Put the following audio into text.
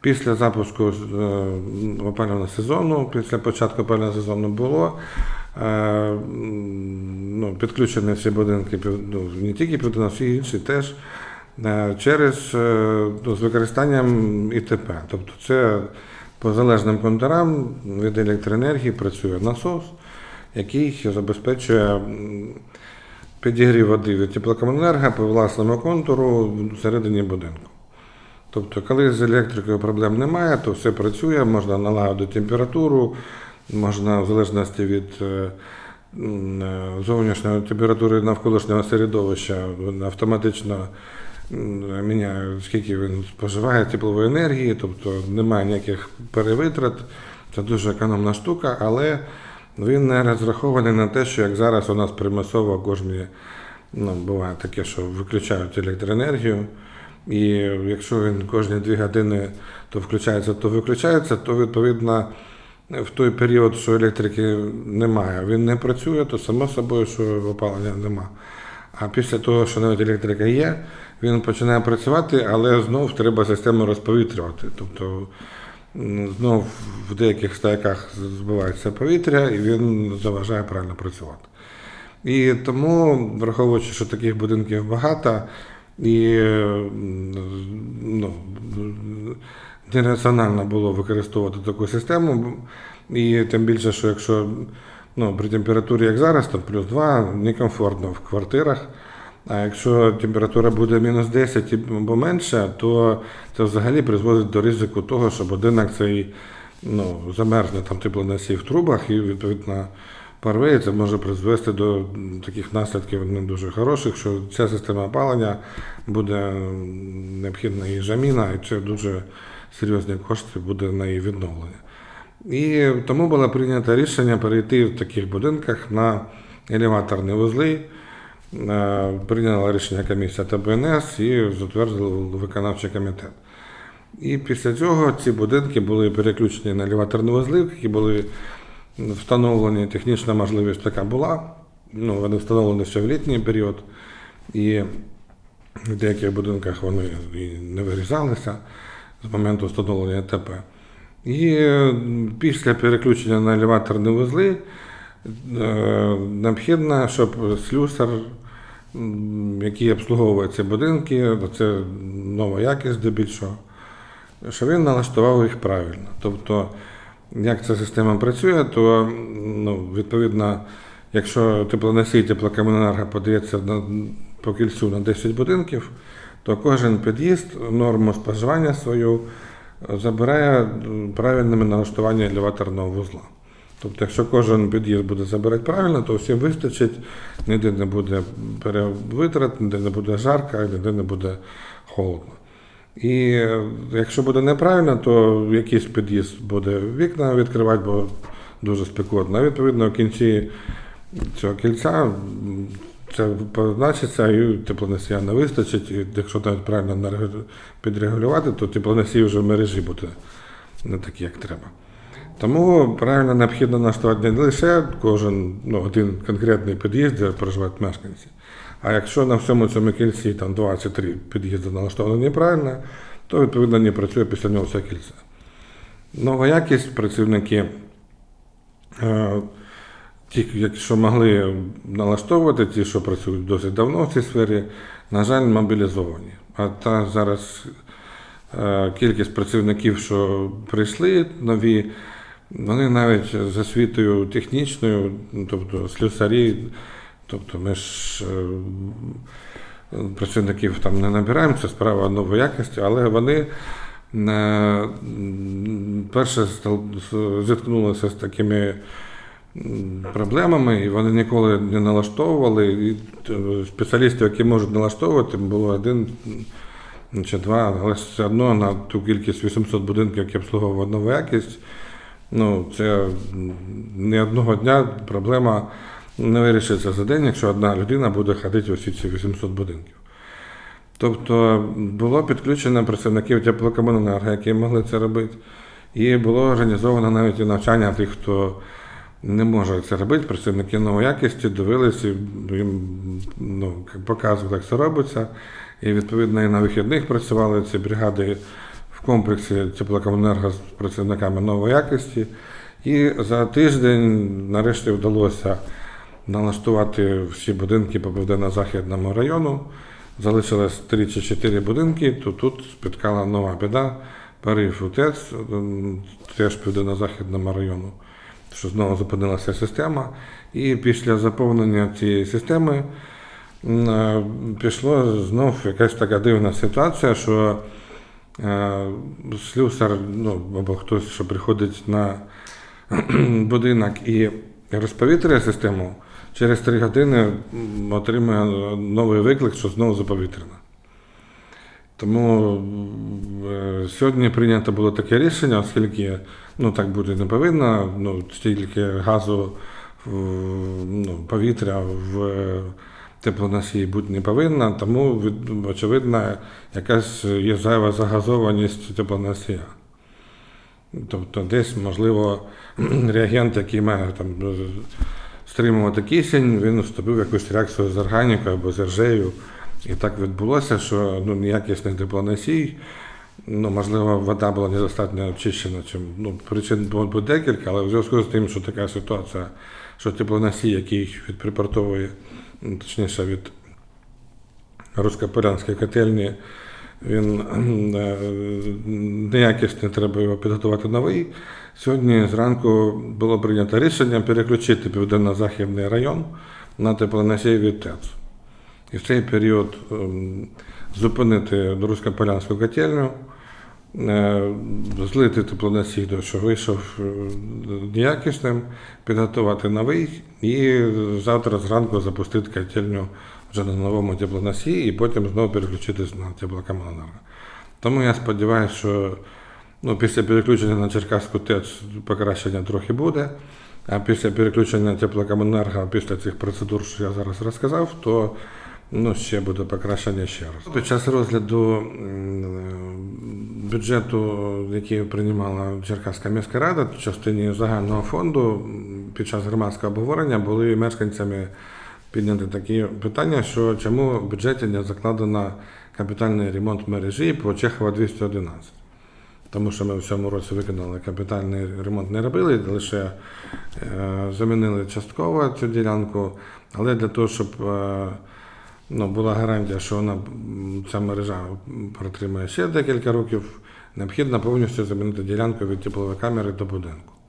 Після запуску е, опалювального сезону, після початку опалювального сезону було е, ну, підключені всі будинки, ну, не тільки південно, всі інші теж е, через ну, з використанням ІТП. Тобто це по залежним контурам від електроенергії працює насос, який забезпечує підігрів води від теплокомуненерго по власному контуру всередині будинку. Тобто, коли з електрикою проблем немає, то все працює, можна налагодити температуру, можна в залежності від е, е, зовнішньої температури навколишнього середовища автоматично міняє, скільки він споживає теплової енергії, тобто немає ніяких перевитрат. Це дуже економна штука, але він не розрахований на те, що як зараз у нас примусово кожні, ну, буває таке, що виключають електроенергію. І якщо він кожні дві години то включається, то виключається, то відповідно в той період, що електрики немає, він не працює, то само собою, що опалення нема. А після того, що навіть електрика є, він починає працювати, але знов треба систему розповітрювати. Тобто знов в деяких стояках збивається повітря, і він заважає правильно працювати. І тому, враховуючи, що таких будинків багато, і ну, нераціонально було використовувати таку систему. І тим більше, що якщо ну, при температурі, як зараз, там плюс 2, некомфортно в квартирах. А якщо температура буде мінус 10 або менше, то це взагалі призводить до ризику того, що будинок цей ну, замерзне там теплоносій в трубах і відповідно порве, і це може призвести до таких наслідків не дуже хороших, що ця система опалення буде необхідна її заміна, і це дуже серйозні кошти буде на її відновлення. І тому було прийнято рішення перейти в таких будинках на елеваторні вузли. Е, Прийняла рішення комісія ТБНС і затвердили виконавчий комітет. І після цього ці будинки були переключені на елеваторні вузли, які були встановлені, технічна можливість така була. Ну, вони встановлені ще в літній період, і в деяких будинках вони і не вирізалися з моменту встановлення ТП. І після переключення на елеваторні вузли необхідно, щоб слюсар, який обслуговує ці будинки, це нова якість здебільшого, що він налаштував їх правильно. Тобто, як ця система працює, то ну, відповідно, якщо теплоносій теплокомуненерго подається на, по кільцю на 10 будинків, то кожен під'їзд норму споживання свою забирає правильними налаштування елеваторного вузла. Тобто, якщо кожен під'їзд буде забирати правильно, то всім вистачить, ніде не буде перевитрат, ніде не буде жарко, ніде не буде холодно. І е, якщо буде неправильно, то якийсь під'їзд буде вікна відкривати, бо дуже спекотно. А відповідно, в кінці цього кільця це позначиться і теплоносія не вистачить. І якщо навіть правильно підрегулювати, то теплоносій вже в мережі буде не такий, як треба. Тому правильно необхідно налаштувати не лише кожен ну, один конкретний під'їзд, де проживають мешканці. А якщо на всьому цьому кільці там 23 під'їзди налаштовані неправильно, то відповідно не працює після нього все кільце. Нова якість працівники, е, ті, якщо могли налаштовувати, ті, що працюють досить давно в цій сфері, на жаль, мобілізовані. А та зараз е, кількість працівників, що прийшли нові, вони навіть за освітою технічною, ну, тобто слюсарі, тобто ми ж е, працівників там не набираємо, це справа нової якості, але вони е, перше зіткнулися з такими проблемами, і вони ніколи не налаштовували. І е, спеціалістів, які можуть налаштовувати, було один чи два, але все одно на ту кількість 800 будинків, які обслуговував нова якість. Ну, це не одного дня проблема не вирішиться за день, якщо одна людина буде ходити усі ці 800 будинків. Тобто було підключено працівників теплокомуненерго, які могли це робити, і було організовано навіть і навчання тих, хто не може це робити. Працівники нової якості дивилися, їм ну, показували, як це робиться. І відповідно і на вихідних працювали ці бригади в комплексі теплокомуненерго з працівниками нової якості. І за тиждень нарешті вдалося налаштувати всі будинки по південно-західному району. Залишилось 3 чи 4 будинки, то тут спіткала нова біда. Парив УТЕЦ, теж південно-західному району, що знову зупинилася система. І після заповнення цієї системи е, пішло знов якась така дивна ситуація, що слюсар, ну або хтось, що приходить на будинок і розповітрює систему, через 3 години отримує новий виклик, що знову заповітряно. Тому е, сьогодні прийнято було таке рішення, оскільки ну, так бути не повинно, ну, стільки газу, ну, повітря в е, її бути не повинна, тому, очевидно, якась є зайва загазованість теплоносія. Тобто десь, можливо, реагент, який має там, стримувати кисень, він вступив в якусь реакцію з органікою або з ржею. І так відбулося, що ну, неякісний теплоносій, ну, можливо, вода була недостатньо очищена. Чим, ну, причин було декілька, але в зв'язку з тим, що така ситуація, що теплоносій, який відприпортовує, ну, точніше від русько-полянської котельні, він е, неякісний, треба його підготувати новий. Сьогодні зранку було прийнято рішення переключити південно-західний район на теплоносій від ТЕЦ. І в цей період ем, зупинити русько-полянську котельню, е, злити теплоносій, що вийшов е, неякісним, підготувати новий і завтра зранку запустити котельню вже на новому теплоносії і потім знову переключитись на теплокомуненерго. Тому я сподіваюся, що ну, після переключення на Черкаську ТЕЦ покращення трохи буде. А після переключення теплокомуненерго, після цих процедур, що я зараз розказав, то ну, ще буде покращення ще раз. Під час розгляду бюджету, який приймала Черкаська міська рада, в частині загального фонду, під час громадського обговорення були мешканцями підняті такі питання, що чому в бюджеті не закладено капітальний ремонт мережі по Чехова 211. Тому що ми в цьому році виконали капітальний ремонт, не робили, лише е, замінили частково цю ділянку. Але для того, щоб е, ну, була гарантія, що вона, ця мережа протримає ще декілька років, необхідно повністю замінити ділянку від теплової камери до будинку.